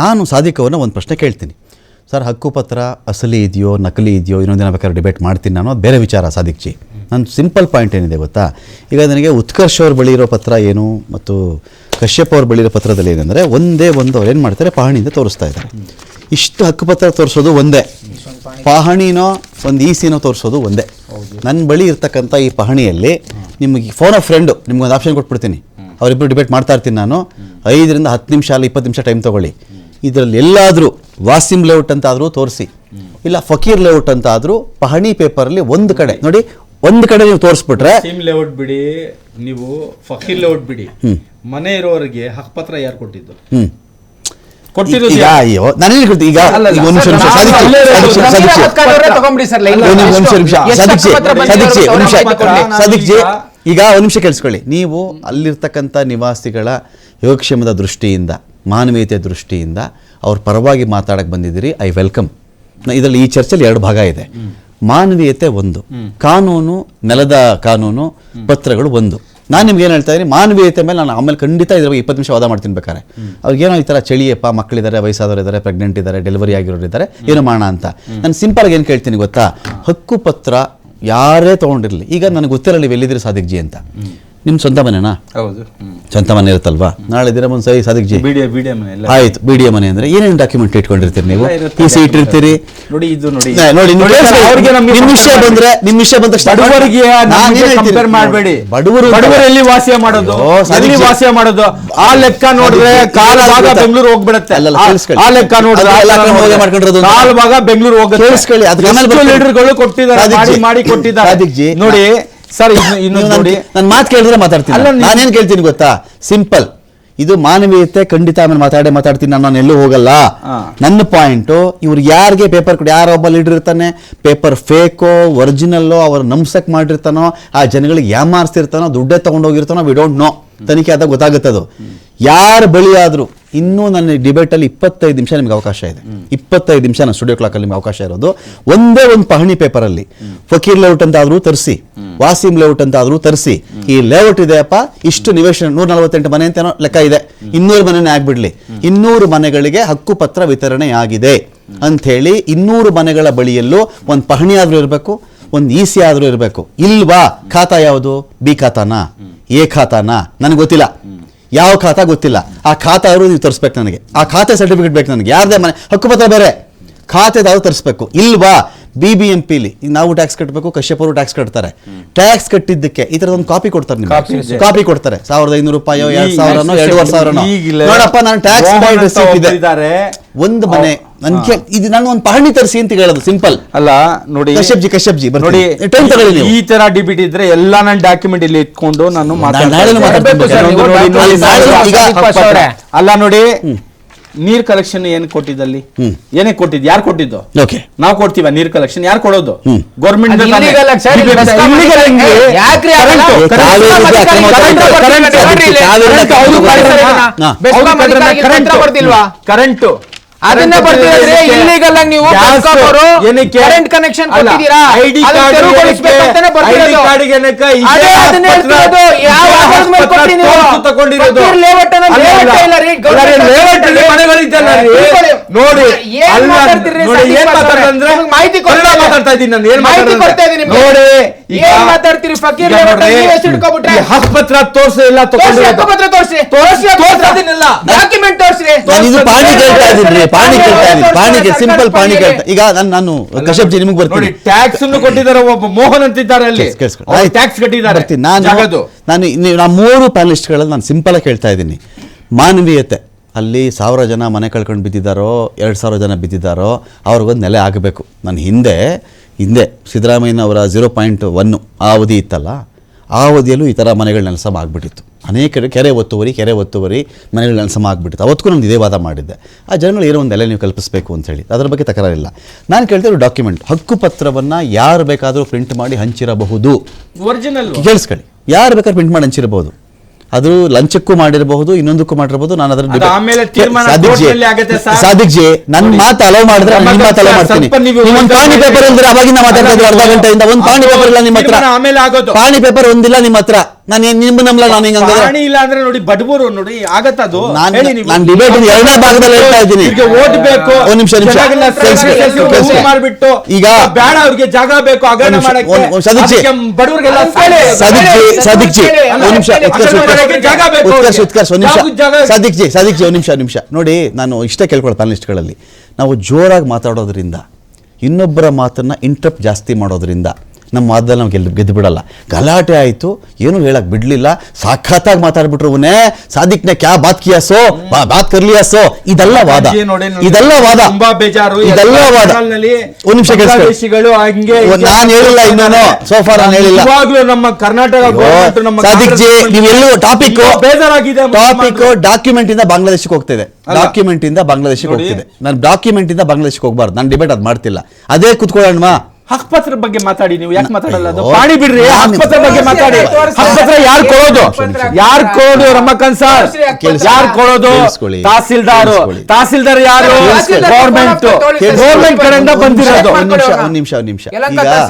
ನಾನು ಸಾದಿಕ್ ಅವ್ರನ್ನ ಒಂದು ಪ್ರಶ್ನೆ ಕೇಳ್ತೀನಿ. ಸರ್, ಹಕ್ಕುಪತ್ರ ಅಸಲಿ ಇದೆಯೋ, ನಕಲಿ ಇದೆಯೋ, ಇನ್ನೊಂದು ದಿನ ಬೇಕಾದ್ರೆ ಡಿಬೇಟ್ ಮಾಡ್ತೀನಿ ನಾನು, ಅದು ಬೇರೆ ವಿಚಾರ ಸಾಧಿಕ್ ಜಿ ನನ್ನ ಸಿಂಪಲ್ ಪಾಯಿಂಟ್ ಏನಿದೆ ಗೊತ್ತಾ? ಈಗ ನನಗೆ ಉತ್ಕರ್ಷ್ ಅವ್ರ ಬಳಿ ಪತ್ರ ಏನು ಮತ್ತು ಕಶ್ಯಪ್ ಅವ್ರ ಬಳಿ ಪತ್ರದಲ್ಲಿ ಏನಂದರೆ ಒಂದೇ ಒಂದು ಅವ್ರು ಏನು ಮಾಡ್ತಾರೆ, ಪಹಣಿಯಿಂದ ತೋರಿಸ್ತಾ ಇದ್ದಾರೆ. ಇಷ್ಟು ಹಕ್ಕುಪತ್ರ ತೋರಿಸೋದು ಒಂದೇ. ಪಹಣಿನೋ, ಒಂದು ಈಸಿನೋ ತೋರಿಸೋದು ಒಂದೇ. ನನ್ನ ಬಳಿ ಇರ್ತಕ್ಕಂಥ ಈ ಪಹಣಿಯಲ್ಲಿ ನಿಮಗೆ ಫೋನ್ ಆಫ್ ಫ್ರೆಂಡು ನಿಮ್ಗೊಂದು ಆಪ್ಷನ್ ಕೊಟ್ಬಿಡ್ತೀನಿ. ಅವರಿಬ್ಬರು ಡಿಬೇಟ್ ಮಾಡ್ತಾ ಇರ್ತೀನಿ ನಾನು. ಐದರಿಂದ ಹತ್ತು ನಿಮಿಷ ಅಲ್ಲ ಇಪ್ಪತ್ತು ನಿಮಿಷ ಟೈಮ್ ತೊಗೊಳ್ಳಿ. ಇದರಲ್ಲಿ ಎಲ್ಲಾದರೂ ವಾಸಿಮ್ ಲೇಔಟ್ ಅಂತ ಆದರೂ ತೋರಿಸಿ. ಇಲ್ಲ ಫಕೀರ್ ಲೇಔಟ್ ಅಂತ ಆದರೂ ಪಹಣಿ ಪೇಪರಲ್ಲಿ ಒಂದು ಕಡೆ. ನೋಡಿ ಒಂದು ಕಡೆ ನೀವು ತೋರಿಸ್ಬಿಟ್ರೆ ಸಿಮ್ ಲೇಔಟ್ ಬಿಡಿ ನೀವು ಫಕೀರ್ ಲೇಔಟ್ ಬಿಡಿ. ಮನೆ ಇರೋರಿಗೆ ಹಕ್ಕಪತ್ರ ಯಾರು ಕೊಟ್ಟಿದ್ದು? ಕೊಟ್ಟಿರೋದು ಈಗ? ಅಯ್ಯೋ ನಾನೇನು ಹೇಳ್ತೀನಿ ಈಗ ಈಗ ಒಂದು ನಿಮಿಷ ನಿಮಿಷ ನಾನು ಸಾದಿಕ್ ಅಲ್ಲೇ ಸಾದಿಕ್ ಇರೋದು. ಸಾದಿಕ್ ನಮೀರ ಹತ್ಕಾರವ್ರೆ ತಗೊಂಬಿಡಿ ಸರ್ ಒಂದು ನಿಮಿಷ ಒಂದು ನಿಮಿಷ ಎಷ್ಟು ಸದಿಕ್ ಜಿ ಹಕ್ಕುಪತ್ರ ಬಂದಿದೆ? ಸದಿಕ್ ಜಿ ಅವ್ರು ಒಂದು ನಿಮಿಷ ತಗೊಂಡು ನಾನು ಸದಿಕ್ ಜಿ ಈಗ- ಒಂದು ನಿಮಿಷ ಕೇಳಿಸ್ಕೊಳ್ಳಿ. ನೀವು ಅಲ್ಲಿರ್ತಕ್ಕಂಥ ನಿವಾಸಿಗಳ ಯೋಗಕ್ಷೇಮದ ದೃಷ್ಟಿಯಿಂದ, ಮಾನವೀಯತೆ ದೃಷ್ಟಿಯಿಂದ ಅವ್ರ ಪರವಾಗಿ ಮಾತಾಡಕ್ಕೆ ಬಂದಿದ್ದೀರಿ. ಐ ವೆಲ್ಕಮ್ ಇದರಲ್ಲಿ ಈ ಚರ್ಚೆಯಲ್ಲಿ ಎರಡು ಭಾಗ ಇದೆ. ಮಾನವೀಯತೆ ಒಂದು, ಕಾನೂನು, ನೆಲದ ಕಾನೂನು, ಪತ್ರಗಳು ಒಂದು. ನಾನು ನಿಮ್ಗೆ ಏನು ಹೇಳ್ತಾ ಇದ್ದೀನಿ? ಮಾನವೀಯತೆ ಮೇಲೆ ನಾನು ಆಮೇಲೆ ಖಂಡಿತ ಇದ್ರ ಬಗ್ಗೆ ಇಪ್ಪತ್ತು ನಿಮಿಷ ವಾದ ಮಾಡ್ತೀನಿ ಬೇಕಾರೆ ಅವ್ರಿಗೇನೋ ಈ ಥರ ಚಳಿಯಪ್ಪ, ಮಕ್ಕಳಿದ್ದಾರೆ, ವಯಸ್ಸಾದವರು ಇದ್ದಾರೆ ಪ್ರೆಗ್ನೆಂಟ್ ಇದ್ದಾರೆ ಡೆಲಿವರಿ ಆಗಿರೋರು ಇದ್ದಾರೆ, ಏನು ಮಾಡೋಣ ಅಂತ. ನಾನು ಸಿಂಪಲ್ಗೆ ಏನು ಕೇಳ್ತೀನಿ ಗೊತ್ತಾ? ಹಕ್ಕು ಪತ್ರ ಯಾರೇ ತೊಗೊಂಡಿರಲಿ. ಈಗ ನನಗೆ ಗೊತ್ತಿರಲಿ ನೀವು ಎಲ್ಲಿದ್ದೀರಿ ಸಾಧಿಕ್ ಜಿ ಅಂತ. ನಿಮ್ಮ ಸ್ವಂತ ಮನೆನಾ? ಹೌದು. ಸ್ವಂತ ಮನೆ ಇರುತ್ತಲ್ವಾ? ನಾಳೆ ದಿನ ಒಂದು ಸರಿ ಸಾದಿಕ್ ಜಿ ಮನೆ ಎಲ್ಲ. ಆಯ್ತು ಬಿ ಡಿ ಎ ಮನೆ ಅಂದ್ರೆ ಏನೇನು ಡಾಕ್ಯುಮೆಂಟ್ ಇಟ್ಕೊಂಡಿರ್ತೀರಿ ನೀವು? ಎಲ್ಲ ಇರುತ್ತೆ. ಈ ಸೀಟ್ ಇರ್ತೀರಿ? ನೋಡಿ ಇದು ನೋಡಿ. ನೇ, ನೋಡಿ ನೀವು ನೋಡಿ ಸರ್, ಕೇಳಿಸ್ಕೊಳ್ಳಿ. ಅವ್ರಿಗೆ ನಮ್ಗೆ ನಿಮ್ ವಿಷಯ compare ಬಂದ್ರೆ ನಿಮ್ಮ ವಿಷಯ ಬಂದ ತಕ್ಷಣ ಬಡವರಿಗೆ ನಾನ್ ಹೇಳ್ತೀನಿ? ಮಾಡಬೇಡಿ. ಬಡವರು ಬಡವರು ಎಲ್ಲಿ ವಾಸ ಮಾಡೋದು? ಅಲ್ಲಿ ವಾಸ್ಯ ಎಲ್ಲಿ ಮಾಡೋದು? ಆ ಲೆಕ್ಕ ನೋಡಿದ್ರೆ ಕಾಲ ಭಾಗ ಗೊತ್ತಾ? ಬೆಂಗಳೂರು ಹೋಗ್ಬಿಡತ್ತೆ. ಅಲ್ಲಲ್ಲ, ಆ- ಕೇಳಿಸ್ಕೊಳ್ಳಿ. ಆ ಲೆಕ್ಕ ನೋಡಿದ್ರೆ ಅದೆಲ್ಲ ಆ ಲೆಕ್ಕ ಕ್ರಮ ಮಾಡ್ಕೊಂಡಿರೋದು ಅಂತ. ಕಾಲ್ ಭಾಗ ಬೆಂಗಳೂರು ಹೋಗುತ್ತೆ. ಕೇಳಿಸ್ಕೊಳ್ಳಿ, ಅದಕ್ಕೆ ಆಮೇಲೆ ಎಷ್ಟು ಬರ್ತೀನಿ. ಲೀಡರ್ಗಳು ಕೊಟ್ಟಿದ್ದಾರೆ ಸಾದಿಕ್ ಮಾಡಿ ಜಿ. ಮಾಡಿ ಕೊಟ್ಟಿದ್ದಾರೆ. ಸಾದಿಕ್ ಜಿ. ನೋಡಿ ಸರ್ ಇನ್ನು ಇನ್ನು ನೀವು ನೋಡಿ. ನನ್ನ ಮಾತು ಕೇಳಿದ್ರೆ ಮಾತಾಡ್ತೀನಿ. ನಾನೇನು ಕೇಳ್ತೀನಿ ಗೊತ್ತಾ? ಸಿಂಪಲ್ ಇದು ಮಾನವೀಯತೆ ಖಂಡಿತ ಆಮೇಲೆ ಮಾತಾಡೇ ಮಾತಾಡ್ತೀನಿ ನಾನು ನಾನು ಎಲ್ಲೂ ಹೋಗಲ್ಲ. ನನ್ನ ಪಾಯಿಂಟು ಇವ್ರು ಯಾರಿಗೆ ಪೇಪರ್ ಕೊಡಿ ಯಾರೊಬ್ಬ ಲೀಡರ್ ಇರ್ತಾನೆ ಪೇಪರ್ ಫೇಕೋ ಒರಿಜಿನಲ್ಲೋ ಅವ್ರು ನಂಬ್ಸಕ್ ಮಾಡಿರ್ತಾನೋ ಆ ಜನಗಳಿಗೆ ಯಾಮಾರಿಸ್ತಿರ್ತಾನೋ ದುಡ್ಡೇ ತೊಗೊಂಡೋಗಿರ್ತಾನೋ ವಿ ಡೋಂಟ್ ನೋ ತನಿಖೆ ಆದಾಗ ಗೊತ್ತಾಗುತ್ತೆ ಅದು ಯಾರ ಬಳಿ ಆದರೂ ಇನ್ನೂ ನನ್ನ ಡಿಬೇಟಲ್ಲಿ ಇಪ್ಪತ್ತೈದು ನಿಮಿಷ ನಿಮ್ಗೆ ಅವಕಾಶ ಇದೆ. ಇಪ್ಪತ್ತೈದು ನಿಮಿಷ ನಾನು ಸ್ಟುಡಿಯೋ ಕ್ಲಾಕಲ್ಲಿ ನಿಮ್ಗೆ ಅವಕಾಶ ಇರೋದು. ಒಂದೇ ಒಂದು ಪಹಣಿ ಪೇಪರಲ್ಲಿ ಫಕೀರ್ ಲೇಔಟ್ ಅಂತ ಆದರೂ ತರಿಸಿ, ವಾಸಿಂ ಲೇಔಟ್ ಅಂತ ಆದರೂ ತರಿಸಿ, ಈ ಲೇಔಟ್ ಇದೆಯಪ್ಪ? ಇಷ್ಟು ನಿವೇಶನ ನೂರ ನಲವತ್ತೆಂಟು ಮನೆ ಅಂತೇನೋ ಲೆಕ್ಕ ಇದೆ. ಇನ್ನೂರು ಮನೆನೇ ಆಗ್ಬಿಡ್ಲಿ. ಇನ್ನೂರು ಮನೆಗಳಿಗೆ ಹಕ್ಕು ಪತ್ರ ವಿತರಣೆ ಆಗಿದೆ ಅಂಥೇಳಿ ಇನ್ನೂರು ಮನೆಗಳ ಬಳಿಯಲ್ಲೂ ಒಂದು ಪಹಣಿ ಆದರೂ ಇರಬೇಕು, ಒಂದು ಇ ಸಿ ಆದರೂ ಇರಬೇಕು. ಇಲ್ವಾ? ಖಾತಾ ಯಾವುದು? ಬಿ ಖಾತಾನಾ? ಎ ಖಾತಾನಾ? ನನಗೆ ಗೊತ್ತಿಲ್ಲ. ಯಾವ ಖಾತಾ ಗೊತ್ತಿಲ್ಲ. ಆ ಖಾತಾ ಅವರು ನೀವು ತರಿಸ್ಬೇಕು ನನಗೆ. ಆ ಖಾತೆ ಸರ್ಟಿಫಿಕೇಟ್ ಬೇಕು ನನಗೆ. ಯಾರದೇ ಮನೆ ಹಕ್ಕುಪತ್ರ ಬೇರೆ. ಖಾತೆದಾದ್ರು ತರಿಸ್ಬೇಕು. ಇಲ್ವಾ? ಬಿ ಬಿ ಎಂ ಪಿಲಿ ಈಗ ನಾವು ಟ್ಯಾಕ್ಸ್ ಕಟ್ಟಬೇಕು ಕಶ್ಯಪ್ ಅವರು ಟ್ಯಾಕ್ಸ್ ಕಟ್ತಾರೆ. ಟ್ಯಾಕ್ಸ್ ಕಟ್ಟಿದ್ದಕ್ಕೆ ಈ ತರದ ಒಂದು ಕಾಪಿ ಕೊಡ್ತಾರೆ ನಿಮಗೆ. ಕಾಪಿ ಕೊಡ್ತಾರೆ. ಸಾವಿರದ ಐನೂರು ರೂಪಾಯೋ ಎರಡು ಸಾವಿರನೋ ಎರಡೂವರೆ ಸಾವಿರನೋ. ನೋಡಪ್ಪ ನಾನು ಟ್ಯಾಕ್ಸ್ ಪಾಯಿಂಟ್ ರಿಸೀಟ್ ಇದೆ. ಒಂದು ಮನೆ ನನ್ಗೆ ಇದು ನಾನು ಒಂದು ಪಹಣಿ ತರಿಸಿ ಅಂತ ಹೇಳೋದು ಸಿಂಪಲ್ ಅಲ್ಲ ನೋಡಿ. ಕಶ್ಯಪ್ ಜಿ ಕಶ್ಯಪ್ ಜಿ ನೋಡಿ ಟೈಮ್ ತಗೊಳ್ಳಿ ನೀವು. ಈ ತರ ಡಿಬಿಟ್ ಇದ್ರೆ ಎಲ್ಲ ನನ್ನ ಡಾಕ್ಯುಮೆಂಟ್ ಇಲ್ಲಿ ಇಟ್ಕೊಂಡು ನಾನು ಮಾತಾಡ್ತೀನಿ. ಅಲ್ಲ ನೋಡಿ. ನೀರ್ ಕಲೆಕ್ಷನ್ ಏನ್ ಕೊಟ್ಟಿದ್ದಲ್ಲಿ. ಏನೇ ಕೊಟ್ಟಿದ್ ಯಾರು ಕೊಟ್ಟಿದ್ದು? ಓಕೆ. ನಾವು ಕೊಡ್ತೀವ ನೀರ್ ಕಲೆಕ್ಷನ್ ಯಾರು ಕೊಡೋದು. ಗೌರ್ಮೆಂಟ್ ಕರೆಂಟ್ ಅದನ್ನೇ ಬರ್ತಿದ್ರೆ ನೀವು ಕರೆಂಟ್ ಕನೆಕ್ಷನ್ ಕೊಟ್ಟಿದ್ದೀರಾ? ಐಡಿ ಕಾರ್ಡ್ ತೆರವುಗೊಳಿಸ್ಬೇಕಂತಾನೆ ಬರ್ತಿರೋದು. ಅದೇ ಅದನ್ನ ಹೇಳ್ತಿರೋದು. ಯಾವ ಆಧಾರದ ಮೇಲೆ ಕೊಟ್ರಿ ನೀವು? ತಗೊಂಡಿರೋದು ಫಕೀರ್ ಲೇಔಟ್ ಅನ್ನೋ ಲೇಔಟ್ ಇಲ್ಲ ರೀ, ಗೌರ್ಮೆಂಟ್ ಲೇಔಟ್ ಮನೆಗಳಿದ್ದಲ್ಲ ರೀ ತಿಳ್ಕೊಳ್ಳಿ. ನೋಡಿ ಏನ್ ಅಲ್ಲ, ಏನ್ ನಿಮ್ಗೆ ಮಾಹಿತಿ ಕೊಡ್ತಾ ಕನ್ನಡ ಇದ್ದೀನಿ. ಮಾತಾಡ್ತಾ ಇದ್ದೀನಿ ನಾನು ಏನ್ ಮಾತಾಡ್ತಾ ಇದ್ದೀನಿ. ನೋಡಿ ಏನ್ ಮಾತಾಡ್ತೀರಿ ಫಕೀರ್? ಈ ಹಕ್ಕುಪತ್ರ ತೋರ್ಸಿ ಇಲ್ಲ ತೋರ್ಸಿ ಹಕ್ಕುಪತ್ರ ತೋರ್ಸಿ. ತೋರ್ಸಿ ತೋರ್ಸೋದಿನ್ನೆಲ್ಲ. ಡಾಕ್ಯುಮೆಂಟ್ ತೋರಿಸಿ. ಇದು ಪಾಣಿ ಕೇಳ್ತಾ ಇದ್ದೀನಿ ಪಾಣಿ ಕೇಳ್ತಾ ಇದ್ದೀನಿ. ಪಾಣಿಗೆ ಸಿಂಪಲ್ ಪಾಣಿ ಕೇಳ್ತಾ ಈಗ ನಾನು ನಾನು ಕಶ್ಯಪ್ ಜಿ ನಿಮಗೆ ಬರ್ತೀನಿ. ಟ್ಯಾಕ್ಸ್ ಅನ್ನು ಕೊಟ್ಟಿದ್ದಾರೆ ಒಬ್ಬ ಮೋಹನ್ ಅಂತಿದ್ದಾರೆ ಅಲ್ಲಿ. ಟ್ಯಾಕ್ಸ್ ಕಟ್ಟಿದ್ದಾರೆ. ನಾನು. ನಾನು ಮೂರು ಪ್ಯಾನಲಿಸ್ಟ್ಗಳಲ್ಲಿ ನಾನು ಸಿಂಪಲ್ ಆಗಿ ಹೇಳ್ತಾ ಇದ್ದೀನಿ. ಮಾನವೀಯತೆ. ಅಲ್ಲಿ ಸಾವಿರ ಜನ ಮನೆ ಕಳ್ಕೊಂಡು ಬಿದ್ದಿದ್ದಾರೋ ಎರಡು ಸಾವಿರ ಜನ ಬಿದ್ದಿದ್ದಾರೋ ಅವ್ರಿಗೊಂದು ನೆಲೆ ಆಗಬೇಕು. ನಾನು ಹಿಂದೆ ಹಿಂದೆ ಸಿದ್ದರಾಮಯ್ಯನವರ ಝೀರೋ ಪಾಯಿಂಟ್ ಒನ್ನು ಆ ಅವಧಿ ಇತ್ತಲ್ಲ ಆ ಅವಧಿಯಲ್ಲೂ ಈ ಥರ ಮನೆಗಳ ನೆಲಸಮ ಆಗಿಬಿಟ್ಟಿತ್ತು. ಅನೇಕ ಕೆರೆ ಒತ್ತುವರಿ ಕೆರೆ ಒತ್ತುವರಿ ಮನೆಗಳ ನೆಲಸಮ ಆಗಿಬಿಟ್ಟಿತ್ತು. ಅವತ್ತಿಗೂ ನಾನು ಇದೇ ವಾದ ಮಾಡಿದ್ದೆ. ಆ ಜನಗಳು ಏನೋ ಒಂದು ನೆಲೆ ನೀವು ಕಲ್ಪಿಸಬೇಕು ಅಂತ ಹೇಳಿ. ಅದರ ಬಗ್ಗೆ ತಕರಾರಿಲ್ಲ. ನಾನು ಕೇಳ್ತಿರೋ ಡಾಕ್ಯುಮೆಂಟ್ ಹಕ್ಕುಪತ್ರವನ್ನು ಯಾರು ಬೇಕಾದರೂ ಪ್ರಿಂಟ್ ಮಾಡಿ ಹಂಚಿರಬಹುದು. ಒರಿಜಿನಲ್ ಕೇಳಿಸ್ಕೊಳ್ಳಿ. ಯಾರು ಬೇಕಾದ್ರೂ ಪ್ರಿಂಟ್ ಮಾಡಿ ಹಂಚಿರಬಹುದು. ಅದು ಲಂಚಕ್ಕೂ ಮಾಡಿರಬಹುದು ಇನ್ನೊಂದಕ್ಕೂ ಮಾಡಿರಬಹುದು ನಾನು ಅದರ ಅದು ಆಮೇಲೆ ತೀರ್ಮಾನ ಸಾದಿಕ್ ಜಿ. ಕೋರ್ಟ್ನಲ್ಲಿ ಆಗತ್ತೆ ಸರ್. ಸಾದಿಕ್ ಜಿ ನನ್ನ ಮಾತು ಅಲೋ ಮಾಡಿದ್ರೆ ನಿಮ್ಮ ಮಾತು ಅಲೋ ಮಾಡ್ತೀನಿ. ಒಂದು ಪಾಣಿ ಪೇಪರ್ ಇಲ್ದಿರ ಅವಾಗಿಂದ ಮಾತಾಡ್ತಾ ಇದ್ರೆ ಅರ್ಧ ಗಂಟೆಯಿಂದ ಒಂದು ಪಾಣಿ ಪೇಪರ್ ಇಲ್ಲ ನಿಮ್ಮ ಹತ್ರ. ಪಾಣಿ ಪೇಪರ್ ಒಂದಿಲ್ಲ ನಿಮ್ಮ ಹತ್ರ. ನಾನು ಏನ್ ನಿಮ್ಮ ನಂಬಲ ನಾನು ಹಿಂಗ್ ಹಂಗಾದ್ರೆ ಇಲ್ಲ ಅಂದ್ರೆ ನೋಡಿ ಬಡವರು ನೋಡಿ ಆಗತ್ತ ಅದು. ನಾನ್- ನ ಎರಡನೇ ಭಾಗದಲ್ಲಿ ಹೇಳ್ತಾ ಇದ್ದೀನಿ. ಓಟ್ ಬೇಕು. ಒಂದ್ ನಿಮಿಷ, ನಿಮಿಷ. ಮಾಡ್ಬಿಟ್ಟು ಈಗ- ಬೇಡ ಅವ್ರಿಗೆ ಜಾಗ ಬೇಕು ನಿಮಿಷ, ಮಾಡಕ್ಕೆ. ಒಂದ್- ಒಂದ್ ಸದೀಕ್ ಬಡವರಿಗೆಲ್ಲ ಹೇಳಿ. ಸದಿಕ್ ಜಿ ಸದಿಕ್ ಜಿ. ಅಲ್ಲ, ಒಂದ್ ನಿಮಿಷ ಜಾಗ ಬೇಕು ಉತ್ಕರ್ಷ್. ಒಂದ್ ನಿಮಿಷ. ಯಾವ್ದು ಜಾಗ? ಸದಿಕ್ ಜಿ ಸದಿಕ್ ಜಿ ಒಂದ್ ನಿಮಿಷ ನಿಮಿಷ. ನೋಡಿ ನಾನು ಇಷ್ಟೇ ಕೇಳ್ಕೊಳ್ತಾನೆ ಲಿಸ್ಟ್ಗಳಲ್ಲಿ ನಾವು ಜೋರಾಗಿ ಮಾತಾಡೋದ್ರಿಂದ ಇನ್ನೊಬ್ಬರ ಮಾತನ್ನ ಇಂಟ್ರಪ್ಟ್ ಜಾಸ್ತಿ ಮಾಡೋದ್ರಿಂದ ನಮ್ಮ ಮಾತಲ್ಲಿ ನಾವು ಗೆದ್ದು ಗೆದ್ದು ಬಿಡಲ್ಲ. ಗಲಾಟೆ ಆಯಿತು ಏನು ಹೇಳಕ್ಕೆ ಬಿಡ್ಲಿಲ್ಲ. ಸಾಖತ್ತಾಗಿ ಮಾತಾಡ್ಬಿಟ್ರು ಅವನೇ ಸಾದಿಕ್ನೆ ಕ್ಯಾ ಬಾತ್ ಕಿಯಾಸೋ ಬಾ- ಬಾತ್ ಕರ್ಲಿಯಾಸೋ ಇದೆಲ್ಲ ವಾದ. ಇದೆಲ್ಲ ವಾದ. ಇದೆಲ್ಲ ವಾದ. ಒಂದು ನಿಮಿಷ ನಾನ್ ಹೇಳಿಲ್ಲ ಇನ್ನೇನು. ಸೋಫಾ ನಾನು ಹೇಳಿಲ್ಲ. ನಮ್ಮ ಕರ್ನಾಟಕ ಸಾದಿಕ್ ಜಿ ನೀವೆಲ್ಲೂ ಟಾಪಿಕ್ ಬೇಜಾರಾಗಿದೆ ಟಾಪಿಕ್ ಡಾಕ್ಯುಮೆಂಟ್ ಇಂದ ಬಾಂಗ್ಲಾದೇಶಕ್ಕೆ ಹೋಗ್ತಿದೆ. ಡಾಕ್ಯುಮೆಂಟ್ ಇಂದ ಬಾಂಗ್ಲಾದೇಶಕ್ಕೆ ಹೋಗ್ತಿದೆ. ನಾನು ಡಾಕ್ಯುಮೆಂಟ್ ಇಂದ ಬಾಂಗ್ಲಾದೇಶಕ್ಕೆ ಹೋಗ್ಬಾರ್ದು. ನಾನು ಡಿಬೇಟ್ ಅದು ಮಾಡ್ತಿಲ್ಲ. ಅದೇ ಕುತ್ಕೊಳ್ಳೋಣ ಹಕ್ಪತ್ರ ಬಗ್ಗೆ ಮಾತಾಡಿ ನೀವು ಯಾಕೆ ಮಾತಾಡಲ್ಲ ಅದು. ಪಾಣಿ ಬಿಡ್ರಿ ಹಕ್ಪತ್ರ ಬಗ್ಗೆ ಮಾತಾಡಿ. ಹಕ್ಪತ್ರ ಯಾರು ಕೊಡೋದು. ಯಾರು ಕೊಡೋದು ರಮಕಾಂತ್ ಸರ್. ಯಾರು ಕೊಡೋದು? ತಹಸೀಲ್ದಾರ್. ತಹಸೀಲ್ದಾರ್ ಯಾರು. ಗೌರ್ಮೆಂಟ್. ಗೌರ್ಮೆಂಟ್ ಕಡೆಯಿಂದ ಬಂದಿರೋದು. ಒಂದ್ ನಿಮಿಷ ಒಂದ್ ನಿಮಿಷ.